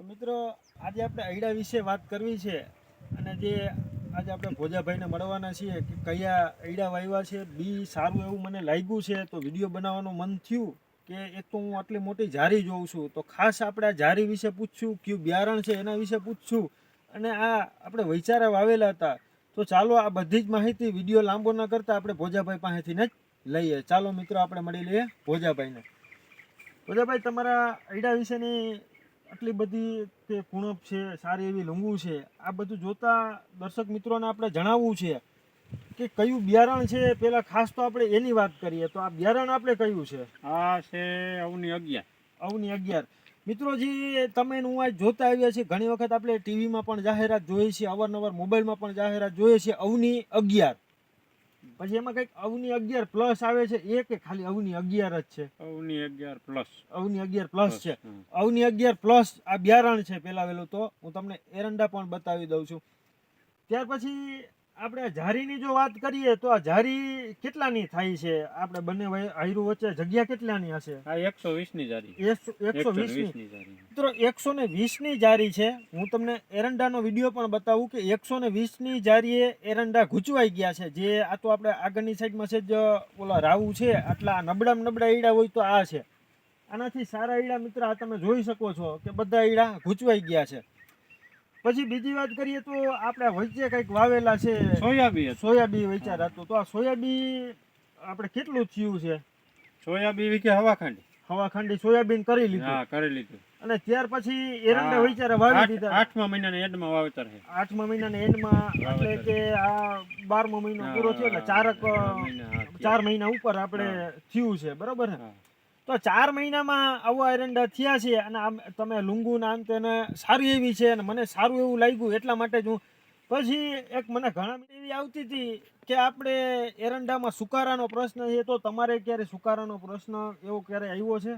તો મિત્રો, આજે આપણે અયડા વિશે વાત કરવી છે અને જે આજે આપણે ભોજાભાઈને મળવાના છીએ કે કયા અયડા વાવ્યા છે, બી સારું એવું મને લાગ્યું છે, તો વીડિયો બનાવવાનું મન થયું કે એક તો હું આટલી મોટી જારી જોઉં છું. તો ખાસ આપણે આ જારી વિશે પૂછશું, કયું બિયારણ છે એના વિશે પૂછશું અને આ આપણે વૈચારા વાવેલા હતા. તો ચાલો આ બધી જ માહિતી વીડિયો લાંબો ન કરતા આપણે ભોજાભાઈ પાસેથી જ લઈએ. ચાલો મિત્રો, આપણે મળી લઈએ ભોજાભાઈને. ભોજાભાઈ, તમારા અયડા વિશેની આટલી બધી તે કુણપ છે સારી એવી લંગુ છે આ બધું જોતા દર્શક મિત્રોને આપણે જણાવવું છે કે કયું બિયારણ છે પેલા ખાસ તો આપણે એની વાત કરીએ તો આ બિયારણ આપણે કયું છે? આ છે અવની અગિયાર. અવની અગિયાર. મિત્રો જે તમે હું આજ જોતા આવ્યા છે ઘણી વખત આપણે ટીવીમાં પણ જાહેરાત જોઈએ છીએ અવારનવાર મોબાઈલમાં પણ જાહેરાત જોઈએ છીએ અવની અગિયાર. પછી એમાં કંઈક અવની અગિયાર પ્લસ આવે છે એ કે ખાલી અવની અગિયાર જ છે? અવની અગિયાર પ્લસ અવની અગિયાર પ્લસ છે. અવની અગિયાર પ્લસ આ બિયારણ છે પેલા વેલું તો. હું તમને એરંડા પણ બતાવી દઉં છું. ત્યાર પછી આપણે ઝારીની જો વાત કરીએ તો આ ઝારી કેટલાની થાય છે? આપણે બંને હાયરું વચ્ચે જગ્યા કેટલાની હશે? આ એકસો વીસની જારી એકસો વીસની? મિત્રો એકસો ને વીસની જારી છે. હું તમને એરંડાનો વીડિયો પણ બતાવું કે એકસો ને વીસની જારીએ એરંડા ગૂંચવાઈ ગયા છે. જે આ તો આપણે આગળની સાઈડમાં છે જ ઓલા રાવું છે. આટલા નબળામાં નબળા ઈડા હોય તો આ છે. આનાથી સારા ઈડા મિત્ર આ તમે જોઈ શકો છો કે બધા ઈડા ગૂંચવાઈ ગયા છે. પછી બીજી વાત કરીએ તો આપણે વચ્ચે કંઈક વાવેલા છે સોયાબી સોયાબી વિચાર હતું. તો આ સોયાબી આપણે કેટલું થયું છે? સોયાબી વિકે હવાખાંડી. હવા ખાંડી સોયાબીન કરી લીધું. હા કરી લીધું. અને ત્યાર પછી એરંડા. વિચારે વાવી દીધા. આઠમા મહિનાના એન્ડમાં વાવેતર છે. આઠમા મહિનાના એન્ડમાં એટલે. કે આ બારમો મહિનો પૂરો થયો એટલે ચારક ચાર મહિના ઉપર આપણે થયું છે. બરોબર ને. તો ચાર મહિનામાં આવા એરંડા થયા છે અને આમ તમે લુંગુ ના તેને સારી એવી છે અને મને સારું એવું લાગ્યું એટલા માટે જ હું પછી એક મને ઘણા એવી આવતી હતી કે આપણે એરંડામાં સુકારાનો પ્રશ્ન છે તો તમારે ક્યારે સુકારાનો પ્રશ્ન એવો ક્યારે આવ્યો છે?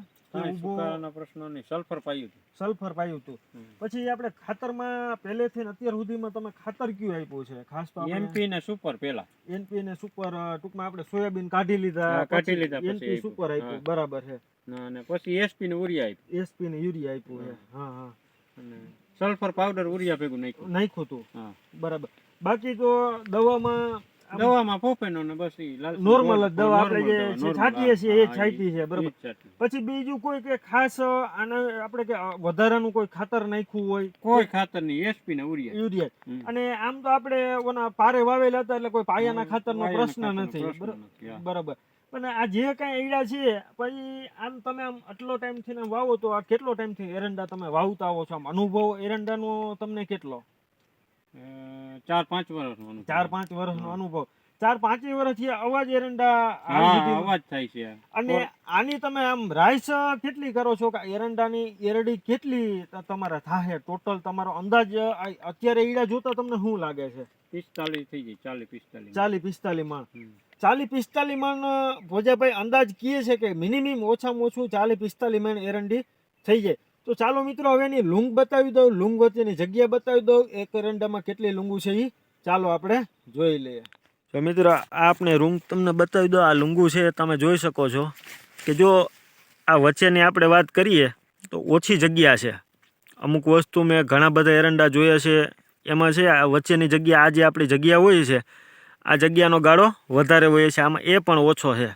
સુકારાના પ્રશ્નો નહીં સલ્ફર પાયું હતું. સલ્ફર પાયું હતું. પછી આપણે ખાતરમાં પહેલેથી અત્યાર સુધીમાં તમે ખાતર કયું આપ્યું છે? ખાસ તો એમપી ને સુપર પેલા એનપી ને સુપર ટૂંકમાં આપણે સોયાબીન કાઢી લીધા કાઢી લીધા એનપી સુપર આપ્યું. બરાબર છે. અને પછી એસપી ને આપ્યું. એસપી ને યુરિયા આપ્યું છે. હા. હા સલ્ફર પાવડર ઉરિયા ભેગું નાખ્યું. નાખ્યું હતું. બરાબર. બાકી તો દવામાં દવામાં ફોફેનો ને બસ નોર્મલ જ દવા આપણે જે છાંટીએ છીએ એ છાંટી છે બરાબર. પછી બીજું કોઈ કે ખાસ આને આપણે કે વધારાનું કોઈ ખાતર નાખ્યું હોય કોઈ ખાતર નહીં એસપી ને ઉરિયા યુરિયા. અને આમ તો આપણે ઓના પારે વાવેલા હતા એટલે કોઈ પાયાના ખાતરનો પ્રશ્ન નથી બરાબર? પણ આ જે કાંઈ એડા છે પછી આમ તમે આમ આટલો ટાઈમથી ને વાવો તો આ કેટલો ટાઈમથી એરંડા તમે વાવતા આવો છો? આમ અનુભવ એરંડાનો તમને કેટલો? ચાર પાંચ વર્ષનો અનુભવ. ચાર પાંચ વર્ષનો અનુભવ. ચાર પાંચ વર્ષથી અવાજ એરંડા અવાજ થાય છે. અને આની તમે આમ રાઈસ કેટલી કરો છો કે એરંડાની એરડી કેટલી તમારે થાહે? ટોટલ તમારો અંદાજ અત્યારે ઈડા જોતા તમને શું લાગે છે? પિસ્તાલીસ થઈ જાય ચાલી પિસ્તાલીસ. ચાલી પિસ્તાલીસ મણ ચાલી પિસ્તાલીસ મણ ભોજાભાઈ અંદાજ કહે છે કે મિનિમમ ઓછામાં ઓછું ચાલી પિસ્તાલીસ મણ એરંડી થઈ જાય. તો ચાલો મિત્રો, હવે એની લૂંગ બતાવી દઉં. લૂંગ વચ્ચેની જગ્યા બતાવી દઉં. એક એરંડામાં કેટલી લૂંગું છે એ ચાલો આપણે જોઈ લઈએ. તો મિત્રો આપણે રૂંગ તમને બતાવી દો આ લૂંગું છે, તમે જોઈ શકો છો. કે જો આ વચ્ચેની આપણે વાત કરીએ, તો ઓછી જગ્યા છે. અમુક વસ્તુ મેં ઘણા બધા એરંડા જોયા છે. એમાં છે, આ વચ્ચેની જગ્યા, આ જે આપણી જગ્યા હોય છે, આ જગ્યાનો ગાળો વધારે હોય છે. આમાં એ પણ ઓછો છે.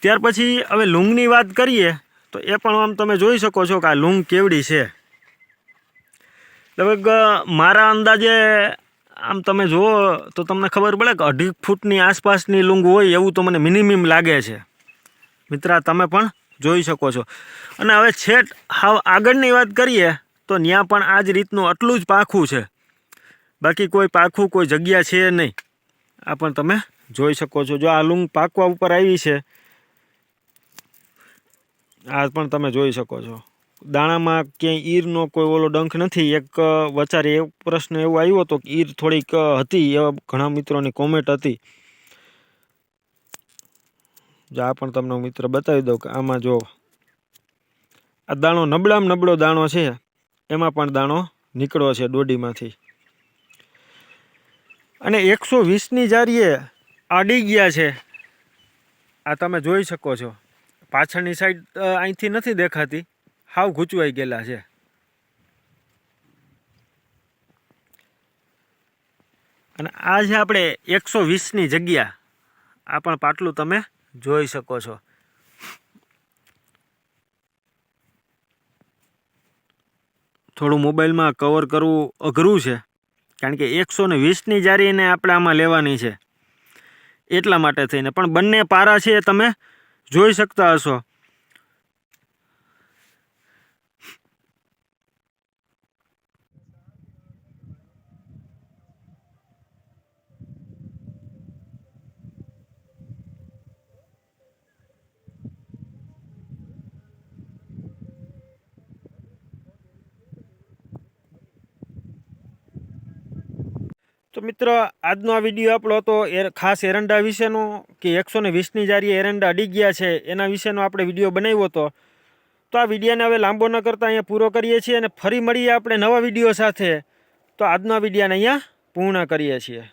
ત્યાર પછી હવે લૂંગની વાત કરીએ તો એ પણ આમ તમે જોઈ શકો છો કે આ લૂંગ કેવડી છે. લગભગ મારા અંદાજે આમ તમે જુઓ તો તમને ખબર પડે કે અઢી ફૂટની આસપાસની લૂંગ હોય એવું તો મને મિનિમમ લાગે છે. મિત્રા, તમે પણ જોઈ શકો છો. અને હવે છેટ, હાવ આગળની વાત કરીએ તો ત્યાં પણ આ જ રીતનું આટલું જ પાખું છે. બાકી કોઈ પાખું, કોઈ જગ્યા છે નહીં. આ પણ તમે જોઈ શકો છો. જો આ લૂંગ પાકવા ઉપર આવી છે આ પણ તમે જોઈ શકો છો. દાણામાં ક્યાંય ઈરનો કોઈ ઓલો ડંખ નથી. એક વચારે એ પ્રશ્ન એવો આવ્યો હતો કે ઈર થોડીક હતી. એવા ઘણા મિત્રોની કોમેન્ટ હતી. જો આ પણ તમને મિત્ર બતાવી દઉં કે આમાં જો આ દાણો નબળામાં નબળો દાણો છે. એમાં પણ દાણો નીકળ્યો છે દોડીમાંથી. અને એકસો વીસની જારીએ આડી ગયા છે. આ તમે જોઈ શકો છો. પાછળની સાઈડ અહીંથી નથી દેખાતી. હાવ ગૂંચવાઈ ગયેલા છે. અને આ છે આપણે એકસો વીસની જગ્યા. આ પણ પાટલું તમે જોઈ શકો છો. થોડું મોબાઈલમાં કવર કરવું અઘરું છે, કારણ કે એકસો ને વીસની જારીને આપણે આમાં લેવાની છે. એટલા માટે થઈને. પણ બંને પારા છે તમે જોઈ શકતા હશો. તો મિત્ર, આજનો આ વીડિયો આપણો હતો એ ખાસ એરંડા વિશેનો કે એકસો ને વીસની જારી એરંડા અડી ગયા છે એના વિશેનો આપણે વીડિયો બનાવ્યો હતો. તો આ વિડીયોને હવે લાંબો ન કરતાં અહીંયા પૂરો કરીએ છીએ અને ફરી મળીએ આપણે નવા વીડિયો સાથે. તો આજનો આ વિડીયોને અહીંયા પૂર્ણ કરીએ છીએ.